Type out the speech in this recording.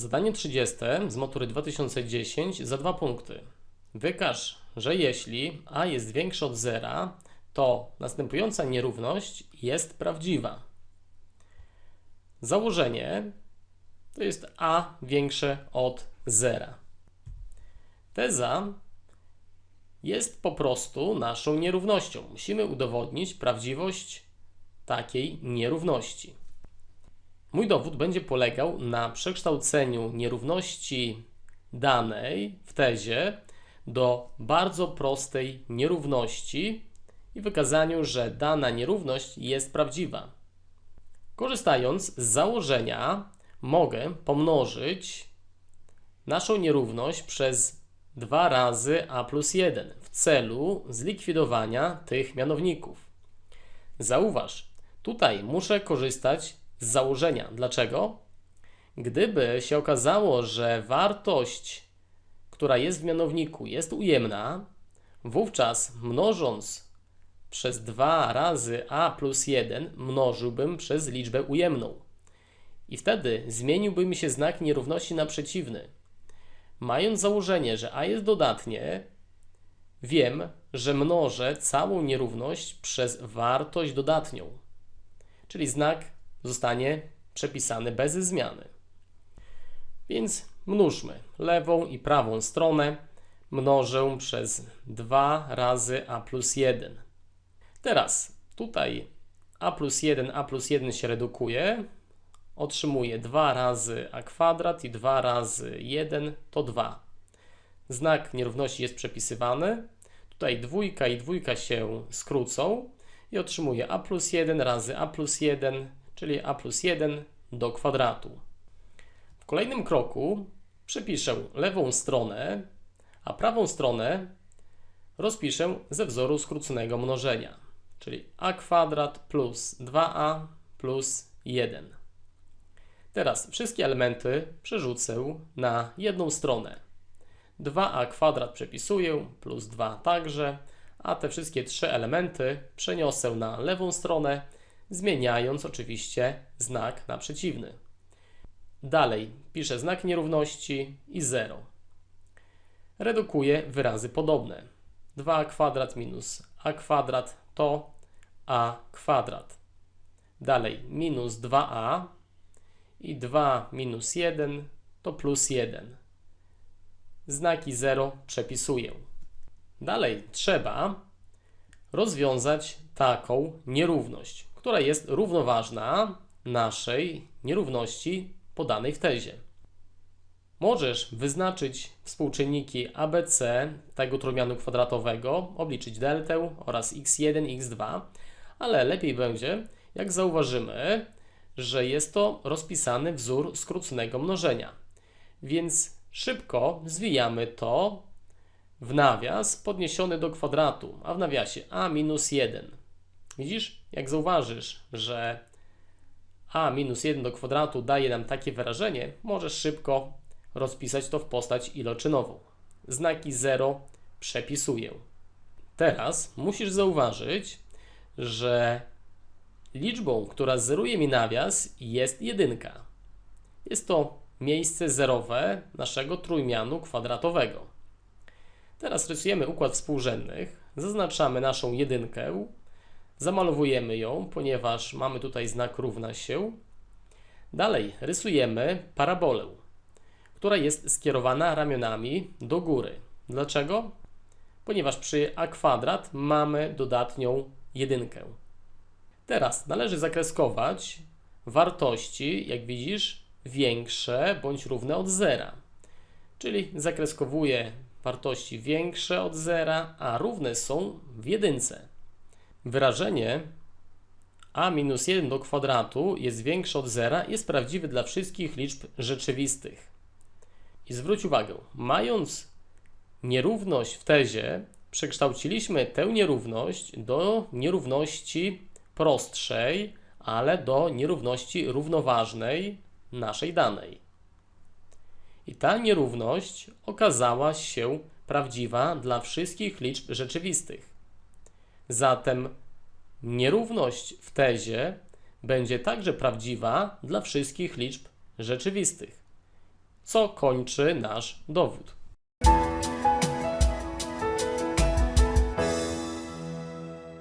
Zadanie 30 z matury 2010 za dwa punkty. Wykaż, że jeśli a jest większe od zera, to następująca nierówność jest prawdziwa. Założenie to jest a większe od zera. Teza jest po prostu naszą nierównością. Musimy udowodnić prawdziwość takiej nierówności. Mój dowód będzie polegał na przekształceniu nierówności danej w tezie do bardzo prostej nierówności i wykazaniu, że dana nierówność jest prawdziwa. Korzystając z założenia, mogę pomnożyć naszą nierówność przez 2 razy a plus 1 w celu zlikwidowania tych mianowników. Zauważ, tutaj muszę korzystać z założenia. Dlaczego? Gdyby się okazało, że wartość, która jest w mianowniku, jest ujemna, wówczas mnożąc przez 2 razy a plus 1 mnożyłbym przez liczbę ujemną. I wtedy zmieniłby mi się znak nierówności na przeciwny. Mając założenie, że a jest dodatnie, wiem, że mnożę całą nierówność przez wartość dodatnią. Czyli znak zostanie przepisany bez zmiany. Więc mnóżmy lewą i prawą stronę. Mnożę przez 2 razy a plus 1. Teraz tutaj a plus 1, a plus 1 się redukuje. Otrzymuję 2 razy a kwadrat i 2 razy 1 to 2. Znak nierówności jest przepisywany. Tutaj dwójka i dwójka się skrócą i otrzymuję a plus 1 razy a plus 1 czyli a plus 1 do kwadratu. W kolejnym kroku przypiszę lewą stronę, a prawą stronę rozpiszę ze wzoru skróconego mnożenia, czyli a kwadrat plus 2a plus 1. Teraz wszystkie elementy przerzucę na jedną stronę. 2a kwadrat przepisuję, plus 2 także, a te wszystkie trzy elementy przeniosę na lewą stronę zmieniając oczywiście znak na przeciwny. Dalej piszę znak nierówności i 0. Redukuję wyrazy podobne. 2 kwadrat minus a kwadrat to a kwadrat. Dalej minus 2a i 2 minus 1 to plus 1. Znaki 0 przepisuję. Dalej trzeba rozwiązać taką nierówność która jest równoważna naszej nierówności podanej w tezie. Możesz wyznaczyć współczynniki ABC tego trójmianu kwadratowego, obliczyć deltę oraz x1 i x2, ale lepiej będzie, jak zauważymy, że jest to rozpisany wzór skróconego mnożenia. Więc szybko zwijamy to w nawias podniesiony do kwadratu, a w nawiasie a minus 1 Widzisz, jak zauważysz, że a minus 1 do kwadratu daje nam takie wyrażenie, możesz szybko rozpisać to w postać iloczynową. Znaki 0 przepisuję. Teraz musisz zauważyć, że liczbą, która zeruje mi nawias, jest jedynka. Jest to miejsce zerowe naszego trójmianu kwadratowego. Teraz rysujemy układ współrzędnych, zaznaczamy naszą jedynkę, Zamalowujemy ją, ponieważ mamy tutaj znak równa się. Dalej rysujemy parabolę, która jest skierowana ramionami do góry. Dlaczego? Ponieważ przy a kwadrat mamy dodatnią jedynkę. Teraz należy zakreskować wartości, jak widzisz, większe bądź równe od zera. Czyli zakreskowuję wartości większe od zera, a równe są w jedynce. Wyrażenie a minus 1 do kwadratu jest większe od zera jest prawdziwy dla wszystkich liczb rzeczywistych. I zwróć uwagę, mając nierówność w tezie, przekształciliśmy tę nierówność do nierówności prostszej, ale do nierówności równoważnej naszej danej. I ta nierówność okazała się prawdziwa dla wszystkich liczb rzeczywistych. Zatem nierówność w tezie będzie także prawdziwa dla wszystkich liczb rzeczywistych. co kończy nasz dowód.